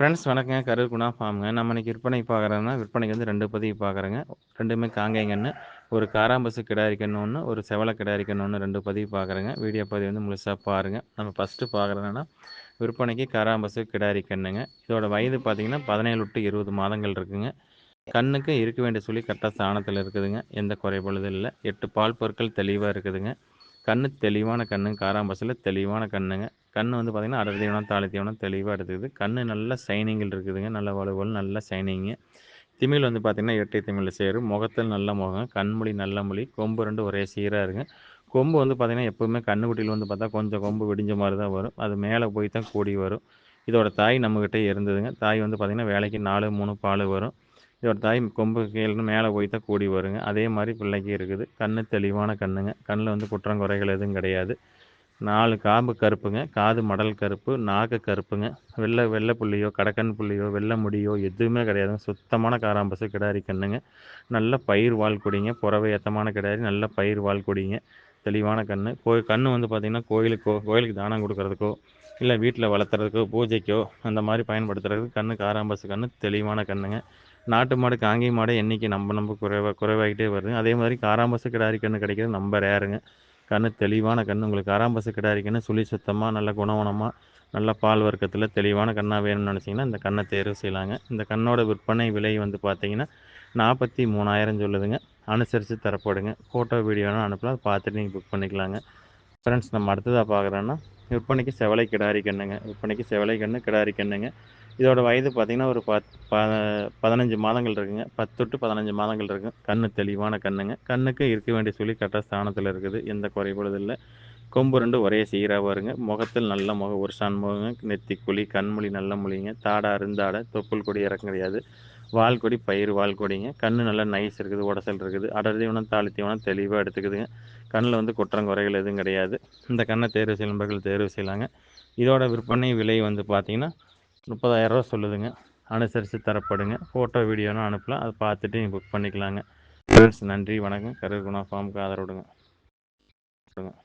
Friends வணக்கங்க. கரூர் குணா ஃபார்முங்க. நம்ம இன்னைக்கு விற்பனை பார்க்குறோன்னா விற்பனைக்கு வந்து ரெண்டு பதிவு பார்க்குறேங்க. ரெண்டுமே காங்கேயங்கன்னு. ஒரு காராம்பசு கிடாரி ஒன்று ஒரு செவலை கிடாரி ஒன்று ரெண்டு பதிவு பார்க்குறேங்க. வீடியோ பதிவு வந்து முழுசாக பாருங்கள் நம்ம ஃபஸ்ட்டு பார்க்குறதுனா விற்பனைக்கு காராம்பசு கிடாரி கண்ணுங்க இதோட வயது பார்த்திங்கன்னா பதினேழு டு இருபது மாதங்கள் இருக்குதுங்க கண்ணுக்கு இருக்க வேண்டிய சொல்லி கரெக்டாக ஸ்தானத்தில் இருக்குதுங்க. எந்த குறைபொழுதும் இல்லை. எட்டு பால் பொருட்கள் தெளிவாக இருக்குதுங்க. கண் தெளிவான கண்ணு காராம்பசில் தெளிவான கண்ணுங்க. கண் வந்து பார்த்திங்கன்னா அடர் தீவனம் தாலி தீவனம் தெளிவாக எடுத்துக்குது. கண் நல்ல சைனிங்கில் இருக்குதுங்க. நல்ல வலுவல் நல்ல சைனிங்கு திமிழ் வந்து பார்த்திங்கன்னா இரட்டை திமிழில் சேரும் முகத்தில் நல்ல முகம் கண்மொழி நல்ல மொழி கொம்பு ரெண்டு ஒரே சீராக இருக்குங்க. கொம்பு வந்து பார்த்திங்கன்னா எப்போவுமே கண்ணுக்குட்டியில் வந்து பார்த்தா கொஞ்சம் கொம்பு விடிஞ்ச மாதிரி தான் வரும். அது மேலே போய் தான் கூடி வரும். இதோட தாய் நம்மக்கிட்டே இருந்ததுங்க. தாய் வந்து பார்த்திங்கன்னா வேலைக்கு நாலு மூணு பால் வரும். இதோட தாய் கொம்பு கீழே மேலே போய் தான் கூடி வருங்க. அதே மாதிரி பிள்ளைக்கு இருக்குது. கண் தெளிவான கண்ணுங்க. கண்ணில் வந்து குற்றம் குறைகள் எதுவும் கிடையாது. நாலு காம்பு கருப்புங்க. காது மடல் கருப்பு. நாக்கு கருப்புங்க. வெள்ளை வெள்ளை புள்ளியோ கடக்கன் புள்ளியோ வெள்ளை முடியோ எதுவுமே கிடையாதுங்க சுத்தமான காராம்பசு கிடாரி கண்ணுங்க. நல்ல பயிர் வாழ் குடிங்க. புறவை ஏத்தமான கிடாரி. நல்ல பயிர் வாழ் குடிங்க. தெளிவான கண் கோயில் கண் வந்து பார்த்திங்கன்னா கோயிலுக்கோ கோயிலுக்கு தானம் கொடுக்குறதுக்கோ இல்லை வீட்டில் வளர்த்துறதுக்கோ பூஜைக்கோ அந்த மாதிரி பயன்படுத்துறதுக்கு கண் காராம்பசு கண் தெளிவான கண்ணுங்க. நாட்டு மாடு காங்கி மாடு எண்ணிக்கை நம்ம நம்ம குறைவாக குறைவாகிட்டே வருது. அதே மாதிரி காராம்பசு கிடாரி கன்று கிடைக்கிறது நம்ம ரேருங்க. கண்ணு தெளிவான கண் உங்களுக்கு காராம்பசு கிடாரி கன்று சுழி சுத்தமாக நல்ல குணவனமாக நல்ல பால் வர்க்கத்தில் தெளிவான கண்ணாக வேணும்னு நினச்சிங்கன்னா இந்த கண்ணை தேர்வு செய்யலாங்க. இந்த கண்ணோட விற்பனை விலை வந்து பார்த்தீங்கன்னா நாற்பத்தி மூணாயிரம் சொல்லுதுங்க. அனுசரித்து தரப்படுங்க. ஃபோட்டோ வீடியோனா அனுப்பலாம். அதை பார்த்துட்டு நீங்கள் புக் பண்ணிக்கலாங்க. ஃப்ரெண்ட்ஸ் நம்ம அடுத்ததாக பார்க்குறோன்னா விற்பனைக்கு செவலை கிடாரி கண்ணுங்க. விற்பனைக்கு செவலை கண்ணு கிடாரி கண்ணுங்க. இதோட வயது பார்த்திங்கன்னா ஒரு பத் ப பதினஞ்சு மாதங்கள் இருக்குங்க. பத்து டு பதினஞ்சு மாதங்கள் இருக்குது கண்ணு தெளிவான கண்ணுங்க. கண்ணுக்கு இருக்க வேண்டிய சொல்லி கரெக்டாக ஸ்தானத்தில் இருக்குது. எந்த குறைபாடு இல்லை. கொம்பு ரெண்டு ஒரே சீராக வருங்க. முகத்தில் நல்ல முகம் ஒரு சான் முகங்க. நெத்தி குழி கண்மொழி நல்ல மொழிங்க. தாடா அருந்தாடை தொப்புள் கொடி இறக்க கிடையாது வால் கொடி பயிர் வால் கொடிங்க. கண்ணு நல்லா நைஸ் இருக்குது. உடசல் இருக்குது. அடர் தீவனம் தாளி தீவனம் தெளிவாக எடுத்துக்குதுங்க. கண்ணில் வந்து குற்றம் குறைகள் எதுவும் கிடையாது. இந்த கண்ணை தேர்வு செய்யும் நண்பர்கள் தேர்வு செய்யலாங்க. இதோட விற்பனை விலை வந்து பார்த்திங்கன்னா முப்பதாயிரரூவா சொல்லுதுங்க. அனுசரித்து தரப்படுங்க. ஃபோட்டோ வீடியோனா அனுப்பலாம். அதை பார்த்துட்டு நீங்கள் புக் பண்ணிக்கலாங்க. ஃப்ரெண்ட்ஸ் நன்றி வணக்கம். கருகுணா ஃபார்முக்கு ஆதரவு விடுங்க